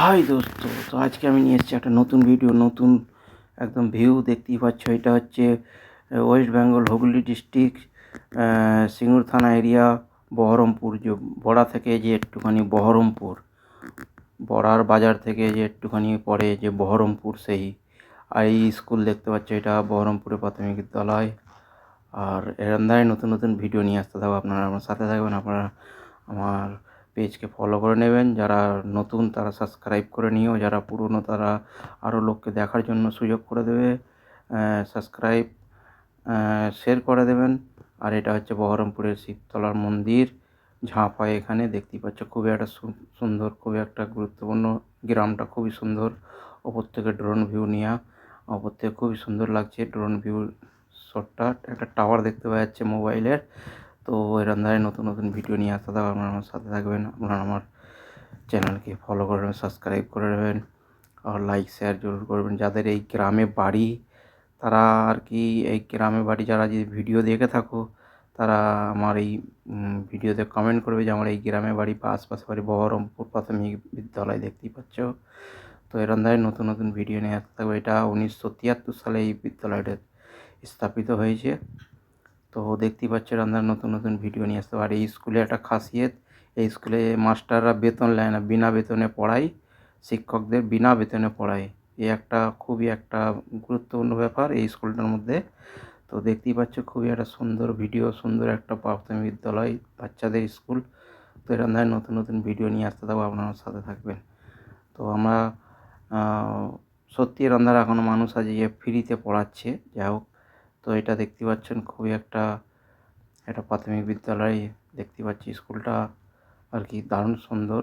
High দোস্ত, তো আজকে আমি নিয়ে এসেছি একটা নতুন ভিডিও নতুন একদম ভিউ দেখতেই পাচ্ছ। এটা হচ্ছে ওয়েস্ট বেঙ্গল হুগলি ডিস্ট্রিক্ট সিঙ্গুর থানা এরিয়া বহরমপুর, যে বড়া থেকে যে একটুখানি বহরমপুর, বড়ার বাজার থেকে যে একটুখানি পরে যে বহরমপুর, সেই আর এই স্কুল দেখতে পাচ্ছ। এটা বহরমপুরে প্রাথমিক বিদ্যালয়। আর ধারে নতুন নতুন ভিডিও নিয়ে আসতে থাকব। আপনারা আমার সাথে থাকবেন, আপনারা আমার পেজকে ফলো করে নেবেন। যারা নতুন তারা সাবস্ক্রাইব করে নিও। যারা পুরনো তারা আরও লোককে দেখার জন্য সুযোগ করে দেবে। সাবস্ক্রাইব শেয়ার করে দেবেন। আর এটা হচ্ছে বহরমপুরের শিবতলার মন্দির। ঝাঁপ হয় এখানে দেখতেই পাচ্ছ খুবই একটা সুন্দর, খুবই একটা গুরুত্বপূর্ণ গ্রামটা। খুবই সুন্দর। ওপর থেকে ড্রোন ভিউ নেওয়া ওপর থেকে খুবই সুন্দর লাগছে। ড্রোন ভিউ শটটা একটা টাওয়ার দেখতে পাওয়া যাচ্ছে মোবাইলের তো এরম ধারে নতুন নতুন ভিডিও নিয়ে আসতে থাকবে, আপনারা আমার সাথে থাকবেন। আপনারা আমার চ্যানেলকে ফলো করে নেবেন সাবস্ক্রাইব করে নেবেন আর লাইক শেয়ার জরুর করবেন। যাদের এই গ্রামে বাড়ি, তারা আর কি এই গ্রামে বাড়ি যারা যদি ভিডিও দেখে থাকো, তারা আমার এই ভিডিওতে কমেন্ট করবে যে আমার এই গ্রামে বাড়ি বা আশপাশে বাড়ি বহরমপুর প্রাথমিক বিদ্যালয় দেখতেই পাচ্ছ। তো এরম ধারে নতুন নতুন ভিডিও নিয়ে আসতে থাকবে। এটা উনিশশো তিয়াত্তর সালে এই বিদ্যালয়টা স্থাপিত হয়েছে। তো দেখতেই পাচ্ছ রান্নার নতুন নতুন ভিডিও নিয়ে আসতে পারে এই স্কুলে একটা খাসিয়ত, এই স্কুলে মাস্টাররা বেতন নেয় না, বিনা বেতনে পড়ায়, শিক্ষকদের বিনা বেতনে পড়ায়। এই একটা খুবই একটা গুরুত্বপূর্ণ ব্যাপার এই স্কুলটার মধ্যে। তো দেখতেই পাচ্ছ, খুবই একটা সুন্দর ভিডিও সুন্দর একটা প্রাথমিক বিদ্যালয়, বাচ্চাদের স্কুল তো এরকম ধরনের নতুন নতুন ভিডিও নিয়ে আসতে থাকব, আপনার সাথে থাকবেন। তো আমরা সত্যি এরকম ধারা এখনও মানুষ যে ফ্রিতে পড়াচ্ছে। যাই হোক তো এটা দেখতে পাচ্ছেন খুবই একটা একটা প্রাথমিক বিদ্যালয় দেখতে পাচ্ছি। স্কুলটা আর কি দারুণ সুন্দর।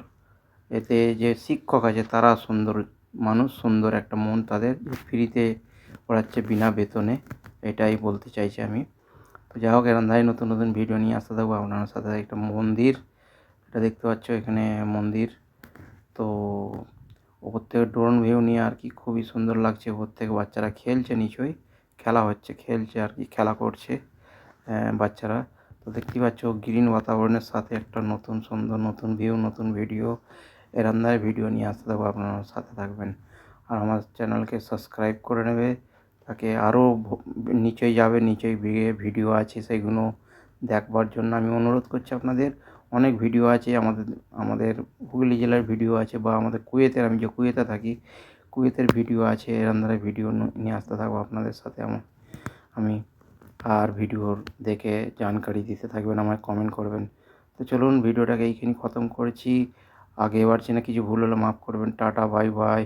এতে যে শিক্ষক আছে তারা সুন্দর, মানুষ সুন্দর, একটা মন তাদের ফ্রিতে পড়াচ্ছে বিনা বেতনে, এটাই বলতে চাইছি আমি। তো যাই হোক এরম ধারে নতুন নতুন ভিডিও নিয়ে আসতে থাকব। আপনার সাথে একটা মন্দির, এটা দেখতে পাচ্ছ এখানে মন্দির। তো ওপর থেকে ড্রোন ভিউ নিয়ে আর কি খুবই সুন্দর লাগছে। ওপর থেকে বাচ্চারা খেলছে নিচই খেলা হচ্ছে, খেলছে আর কি, খেলা করছে বাচ্চারা। তো দেখতেই পাচ্ছ গ্রিন বাতাবরণের সাথে একটা নতুন সুন্দর, নতুন ভিউ নতুন ভিডিও এরম ধারে ভিডিও নিয়ে আসতে থাকব, আপনারা সাথে থাকবেন। আর আমার চ্যানেলকে সাবস্ক্রাইব করে নেবে, তাকে আরও নিচেই যাবে, নিচেই ভিডিও আছে সেগুলো দেখবার জন্য। আমি অনুরোধ করছি আপনাদের, অনেক ভিডিও আছে আমাদের আমাদের হুগলি জেলার ভিডিও আছে বা আমাদের কুয়েতের, আমি যে কুয়েতে থাকি কুয়েতের ভিডিও আছে ধরে ভিডিও নিয়ে আসতে থাকব আপনাদের সাথে আমার আমি আর ভিডিওর দেখে জানকারি দিতে থাকবেন, আমায় কমেন্ট করবেন। তো চলুন, ভিডিওটাকে এইখানে খতম করেছি। আগে এবার চেনা কিছু ভুল হলে, মাফ করবেন। Tata, bye bye.